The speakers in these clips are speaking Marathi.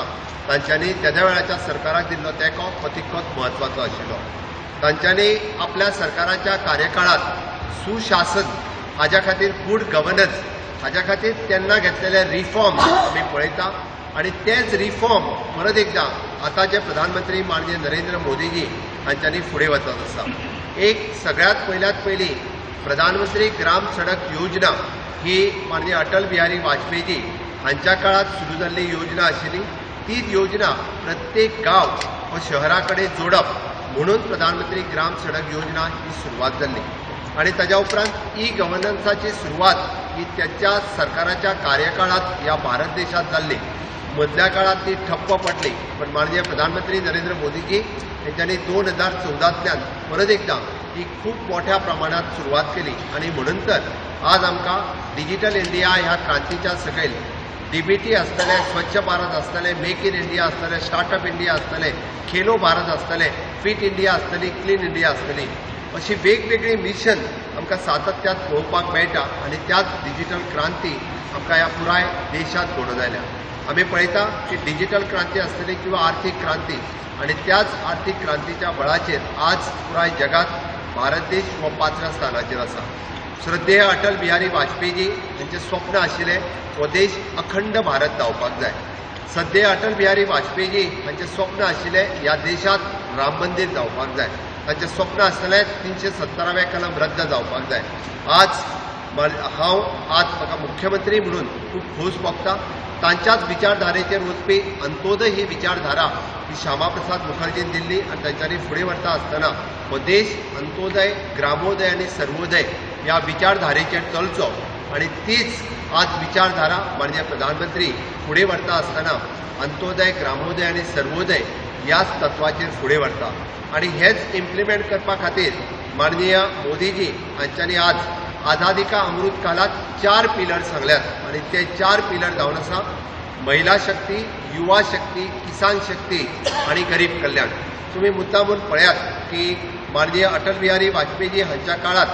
आसा तांच्यांनी तेद्या वेळाच्या सरकाराक दिल्लो तेंको हो म्हत्वाचो आशिल्लो. तांच्यांनी आपल्या सरकाराच्या कार्यकाळात सुशासन हाज्या खातीर गूड गव्हर्नन्स हाज्या खातीर तेन्ना घेतलेले रिफॉर्म आमी पळयता. आणि तेच रिफॉर्म परत एकदा आतांचे प्रधानमंत्री माननीय नरेंद्र मोदीजी हांच्यांनी फुडें वचत आसा एक सगळ्यात पयल्यात पयली प्रधानमंत्री ग्राम सडक योजना ही माननीय अटल बिहारी वाजपेयीजी हांच्या काळात सुरू जाल्ली योजना आशिल्ली तीच योजना प्रत्येक गांव व शहरा कडेन जोडप म्हणून प्रधानमंत्री ग्राम सडक योजना ही सुरवात जाल्ली आणि ताज्या उपरांत ई गव्हर्नन्साची सुरवात ही त्याच्या सरकाराच्या कार्यकाळात ह्या भारत देशात जाल्ली मधल्या काळात ती ठप्प पडली. पण माननीय प्रधानमंत्री नरेंद्र मोदीजी यांच्यानी दोन हजार चौदातल्यान परत एकदा ही खूप मोठ्या प्रमाणात सुरवात केली. आणि म्हणून तर आज आमकां डिजिटल इंडिया ह्या क्रांतीच्या सकयल डीबीटी आसतले स्वच्छ भारत आसतले मेक इन इंडिया आसतले स्टार्टअप इंडिया आसतले खेलो भारत आसतले फिट इंडिया आसतली क्लीन इंडिया आसतली अशी वेगवेगळी मिशन आमकां सातत्यात पळोवपाक मेळटा आनी त्याच डिजिटल क्रांती आमकां ह्या पुराय देशांत घडोवन आयल्या आमी पळयता की डिजिटल क्रांती आसतली किंवा आर्थीक क्रांती आनी त्याच आर्थीक क्रांतीच्या बळाचेर आज पुराय जगात भारत देश हो पांचव्या स्थानाचेर आसा. श्रद्धेय अटल बिहारी वाजपेयीजी यांचे स्वप्न आशिल्लें हो देश अखंड भारत जावपाक जाय. सध्या अटल बिहारी वाजपेयीजी हांचें स्वप्न आशिल्लें ह्या देशात राम मंदीर जावपाक जाय. तांचें स्वप्न आसतलें तिनशे सत्तरावें कलम रद्द जावपाक जाय. आज हांव आज म्हाका मुख्यमंत्री म्हणून खूब खोस भोगता. तांच्याच विचारधारेचेर वचपी अंत्योदय ही विचारधारा ही श्यामा प्रसाद मुखर्जीन दिल्ली आनी तांच्यांनी फुडें व्हरता आसतना हो देश अंत्योदय ग्रामोदय आनी सर्वोदय ह्या विचारधारेचेर चलचो आणि तीच आज विचारधारा माननीय प्रधानमंत्री फुडें व्हरता आसतना अंत्योदय ग्रामोदय आनी सर्वोदय ह्याच तत्वाचेर फुडें व्हरता आणि हेच इम्प्लिमेंट करपा खातीर माननीय मोदीजी हांच्यांनी आज आझादी का अमृत कालात चार पिलर सांगल्यात. आणि ते चार पिलर जावन आसा महिला शक्ती युवा शक्ती किसान शक्ती आणि गरीब कल्याण. तुम्ही मुद्दामून पळयात की माननीय अटल बिहारी वाजपेयीजी हांच्या काळात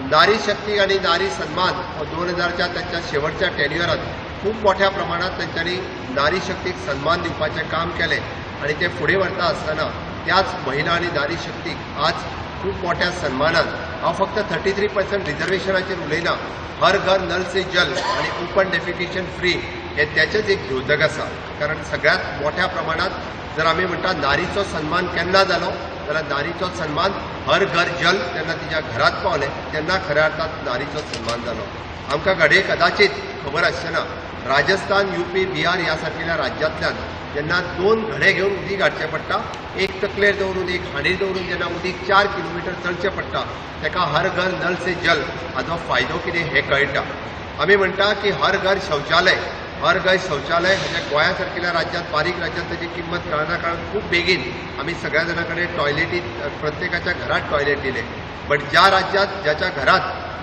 नारी शक्ती आणि नारी सन्मान दोन हजारच्या त्यांच्या शेवटच्या टेन्युअरात खूप मोठ्या प्रमाणात त्यांच्यानी नारी शक्तीक सन्मान दिवपाचें काम केलें. आणि ते फुडें व्हरता आसतना त्याच महिला आणि नारी शक्तीक आज खूप मोठ्या सन्मानान हांव फक्त थर्टी थ्री पर्संट रिजर्वेशनाचेर उलयना हर घर नल से जल आणि ओपन डेफिकेशन फ्री हे त्याचेच एक द्योतक आसा कारण सगळ्यात मोठ्या प्रमाणात जर आमी म्हणटा नारीचो सन्मान केन्ना जालो जाल्यार नारीचो सन्मान हर घर जल जेन्ना तिच्या घरात पावले तेन्ना खऱ्या अर्थात नारीचो सन्मान जालो आमकां घडये कदाचित खबर आसचेना राजस्थान युपी बिहार ह्या सारकेल्या राज्यांतल्यान जेन्ना दोन घडे घेवन उदीक हाडचें पडटा एक तकलेर दवरून एक हांडीर दवरून जेन्ना उदीक चार किलोमिटर चलचें पडटा तेका हर घर नल से जल हाचो फायदो कितें हें कळटा. आमी म्हणटा की हर घर शौचालय हर घर शौचालय हाच्या गोंया सारकेल्या राज्यांत बारीक राज्यांत त्याची किंमत कळना कारण खूप बेगीन. आमी सगळ्या जाणां कडेन टॉयलेटी प्रत्येकाच्या घरात टॉयलेट दिले. बट ज्या राज्यांत ज्याच्या घरात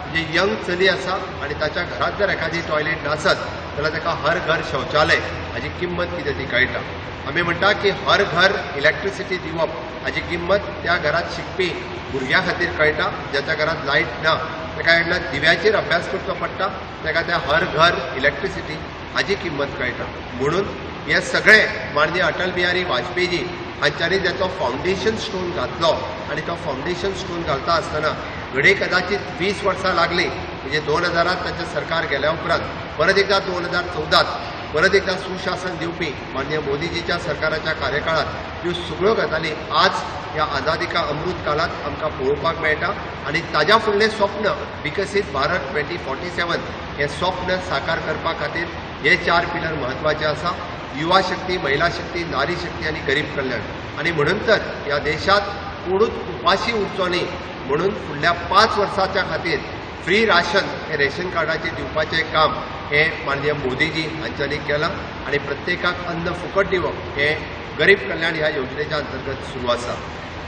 म्हणजे यंग चली आसा आणि ताच्या घरात जर एखादी टॉयलेट नासत जाल्यार ताका हर घर शौचालय? हाची किंमत कितें ती कळटा आमी म्हणटा की हर घर इलेक्ट्रिसिटी दिवप. हाची किंमत त्या घरात शिकपी. भुरग्या खातीर कळटा ज्याच्या घरात लायट ना. तेका एकदा दिव्याचेर अभ्यास करचो पडटा तेका त्या हर घर इलेक्ट्रिसिटी हाची किंमत कळटा. म्हणून हे सगळे माननीय अटल बिहारी वाजपेयीजी हांच्यांनी त्याचो फावंडेशन स्टोन घातलो आणि तो फावंडेशन स्टोन घालता आसतना घडये कदाचित वीस वर्सां लागली म्हणजे दोन हजारात ताचें सरकार गेल्या उपरांत. परत एकदा दोन हजार चौदात परत एकदा सुशासन दिवपी मान्य मोदीजीच्या सरकाराच्या कार्यकाळात ह्यो सगळ्यो गजाली आज ह्या आझादी का अमृत काळात आमकां पळोवपाक मेळटा आणि ताज्या फुडलें स्वप्न विकसीत भारत ट्वेंटी फोर्टी सेवन हें स्वप्न साकार करपा खातीर हे चार पिलर म्हत्वाचे आसा. युवा शक्ती महिला शक्ती नारी शक्ती आणि गरीब कल्याण. आणि म्हणून तर ह्या देशात कोणूच उपाशी उरचो न्ही. म्हणून फुडल्या पांच वर्साच्या खातीर फ्री राशन हे रेशन कार्डाचे दिवपाचें काम हे माननीय मोदीजी हांच्यांनी केलां आनी प्रत्येकाक अन्न फुकट दिवप हे गरीब कल्याण ह्या योजनेच्या अंतर्गत सुरू आसा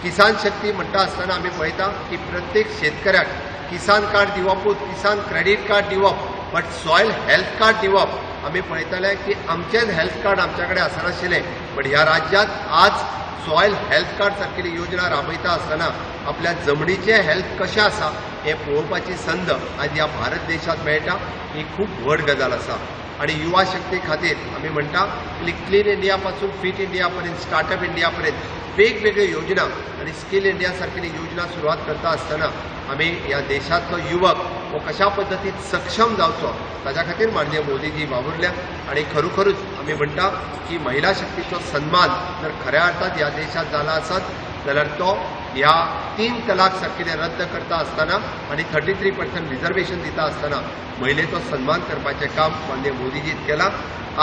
किसान शक्ती म्हणटा आसतना आमी पळयता की प्रत्येक शेतकऱ्याक किसान कार्ड दिवपूच किसान क्रेडिट कार्ड दिवप बट सॉयल हेल्थ कार्ड दिवप. आमी पळयताले की आमचेच हेल्थ कार्ड आमच्या कडेन आसनाशिल्लें बट ह्या राज्यांत आज सॉयल हेल्थ कार्ड सारकेली योजना राबयता आसतना आपल्या जमणीचें हेल्थ कशें आसा हें पळोवपाची संद आज ह्या भारत देशात मेळटा ही खूब व्हड गजाल आसा आणि युवा शक्ती खातीर आमी म्हणटा की क्लीन इंडिया पासून फिट इंडिया पर्यंत स्टार्टअप इंडिया पर्यंत वेगवेगळ्यो योजना आणि स्किल इंडिया सारकेली योजना सुरवात करता आसतना आमी ह्या देशांतलो युवक हो कशा पद्दतीन सक्षम जावचो ताज्या खातीर माननीय मोदीजी वावुरल्या. आणि खरोखरूच आमी म्हणटा की महिला शक्तीचो सन्मान जर खऱ्या अर्थात ह्या देशात जाला आसत जाल्यार तो ह्या तीन तलाक सारकेले रद्द करता आसतना आनी थर्टी थ्री पर्संट रिजर्वेशन दिता आसतना महिलेचो सन्मान करपाचें काम माननीय मोदीजीन केलां.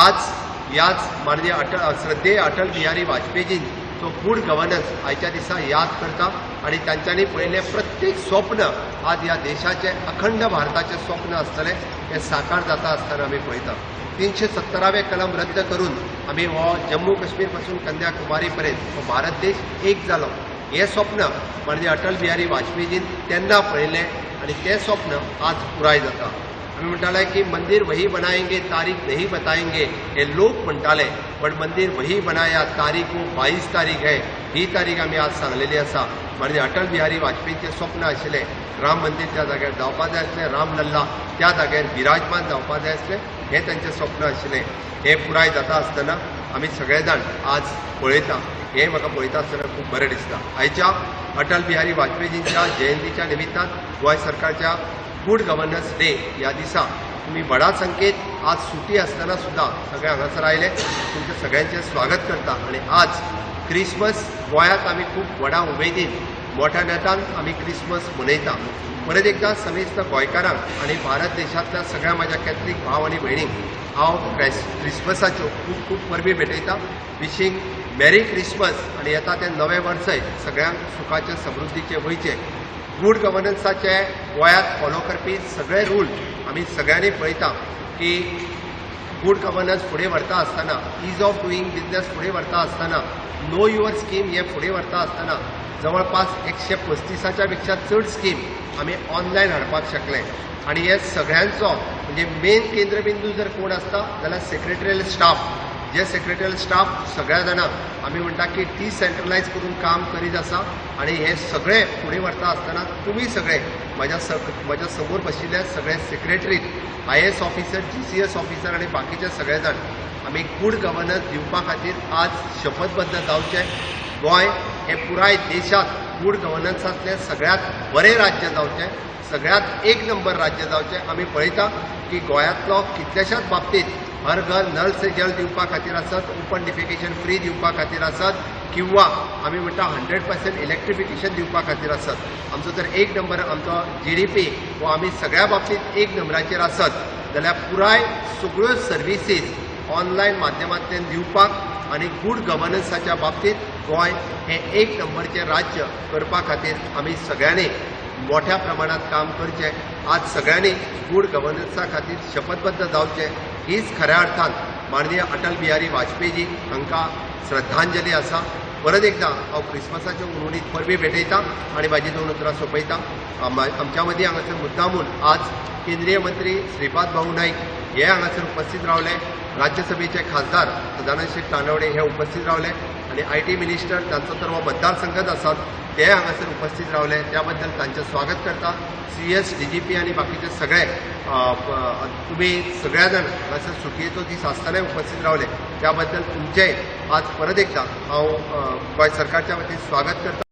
आज ह्याच माननीय अटल श्रद्धेय अटल बिहारी वाजपेयीजीन तो गूड गव्हर्नन्स आयच्या दिसा याद करता आणि तांच्यांनी पळयलें प्रत्येक स्वप्न आज ह्या देशाचें अखंड भारताचें स्वप्न आसतलें तें साकार जाता आसतना आमी पळयता तीनशे सत्तरावे कलम रद्द करून आमी हो जम्मू काश्मीरपासून कन्याकुमारी पर्यंत हो भारत देश एक जालो हें स्वप्न म्हणजे अटल बिहारी वाजपेयीजीन तेन्ना पळयलें आणि तें स्वप्न आज पुराय जाता. म्हणटाले की मंदिर वही बनाएँगे, तारीख नहीं बताएँगे। ये लोक म्हणटाले पण मंदिर वही बनाया, तारीख हो बावीस तारीख है। ही तारीख आमी आज सांगलेली आसा म्हणजे अटल बिहारी वाजपेयीचें स्वप्न आशिल्लें राम मंदिर त्या जाग्यार जावपाक जाय राम लल्ला त्या विराजमान जावपाक जाय आसलें हें स्वप्न आशिल्लें हें पुराय जाता आसतना आमी आज पळयता हें म्हाका खूब बरें दिसता। आयच्या अटल बिहारी वाजपेयीजींच्या जयंतीच्या निमित्तान गोंय सरकारच्या गुड गव्हर्नन्स डे ह्या दिसा तुम्ही व्हडा संकेत आज सुटी आसतना सुद्धा सगळे हांगासर आयले तुमचे सगळ्यांचे स्वागत करता. आणि आज क्रिसमस गोंयांत आमी खूब व्हडा उमेदीन मोठ्या नेतान आमी क्रिसमस मनयता. परत एकदा समेस्त गोंयकारांक आणि भारत देशांतल्या सगळ्या म्हाज्या कॅथलीक भाव आनी भयणींक हांव क्रायस क्रिसमसाच्यो खूब खूब परबी भेटयता. विशींग मॅरी क्रिसमस आनी येता तें नवें वर्सय सगळ्यांक सुखाचे समृद्धीचे वयचे गूड गव्हर्नन्साचे गोंयांत फॉलो करपी सगळे रूल आमी सगळ्यांनी पळयता की गूड गव्हर्नन्स फुडें व्हरता आसतना इज ऑफ डुईंग बिझनेस फुडें व्हरता आसतना नो युअर स्कीम हे फुडें व्हरता आसतना जवळपास एकशे पस्तिसाच्या पेक्षा चड स्कीम आमी ऑनलायन हाडपाक शकले. आणि हे सगळ्यांचो म्हणजे मेन केंद्रबिंदू जर कोण आसता जाल्यार सेक्रेटरियल स्टाफ जे सेक्रेटरियल स्टाफ सगळ्या जाणांक आमी म्हणटा की डिसेंट्रलायज करून काम करीत आसा आणि हे सगळे फुडें व्हरता आसतना तुमी सगळे म्हज्या स म्हज्या समोर बशिल्ले सगळे secretary I S officer G C S officer आणि बाकीचे सगळे जाण आमी गूड गव्हर्नन्स दिवपा खातीर आज शपथबद्ध जावचे गोंय हे पुराय देशात गूड गव्हर्नन्सांतलें सगळ्यात बरें राज्य जावचें सगळ्यात एक नंबर राज्य जावचें आमी पळयता की गोंयांतलो कितल्याशाच बाबतींत हर घर नल से जल दिवपा खातीर आसत ओपन डिफिकेशन फ्री दिवपा खातीर आसत किंवा आमी म्हणटा हंड्रेड पर्सेंट इलेक्ट्रिफिकेशन दिवपा खातीर आसत आमचो जर एक नंबर आमचो जी डी पी हो आमी सगळ्या बाबतींत एक नंबराचेर आसत जाल्यार पुराय सगळ्यो सर्विसीस ऑनलायन माध्यमांतल्यान दिवपाक आनी गूड गव्हर्नन्साच्या बाबतींत गोंय हें एक नंबरचें राज्य करपा खातीर आमी सगळ्यांनी मोठ्या प्रमाणात काम करचें. आज सगळ्यांनी गूड गव्हर्नन्सा खातीर शपथबद्ध जावचें. हीच खऱ्या अर्थान माननीय अटल बिहारी वाजपेयीजी हांकां श्रद्धांजली आसा. परत एकदा हांव क्रिसमसाच्यो उर्वरीत परबी भेटयतां आनी म्हाजी दोन उतरां सोंपयतां. आमच्या मदीं हांगासर मुद्दामून आज केंद्रीय मंत्री श्रीपाद भाऊ नाईक हे हांगासर उपस्थित रावले. राज्यसभेचे खासदार सदानंद तानवडे हे उपस्थित रावले. आणि आय टी मिनिस्टर तांचो तर हो मतदारसंघच आसात. ते हांगासर उपस्थित रावले त्या बद्दल तांचें स्वागत करता. C S D G P आनी बाकीचे सगळे तुम्ही तुमी सगळ्या जाण हांगासर सुटयेचो दीस आसतनाय उपस्थित रावले. त्या बद्दल आज परत एकदा हांव गोंय सरकारच्या वतीन स्वागत करता.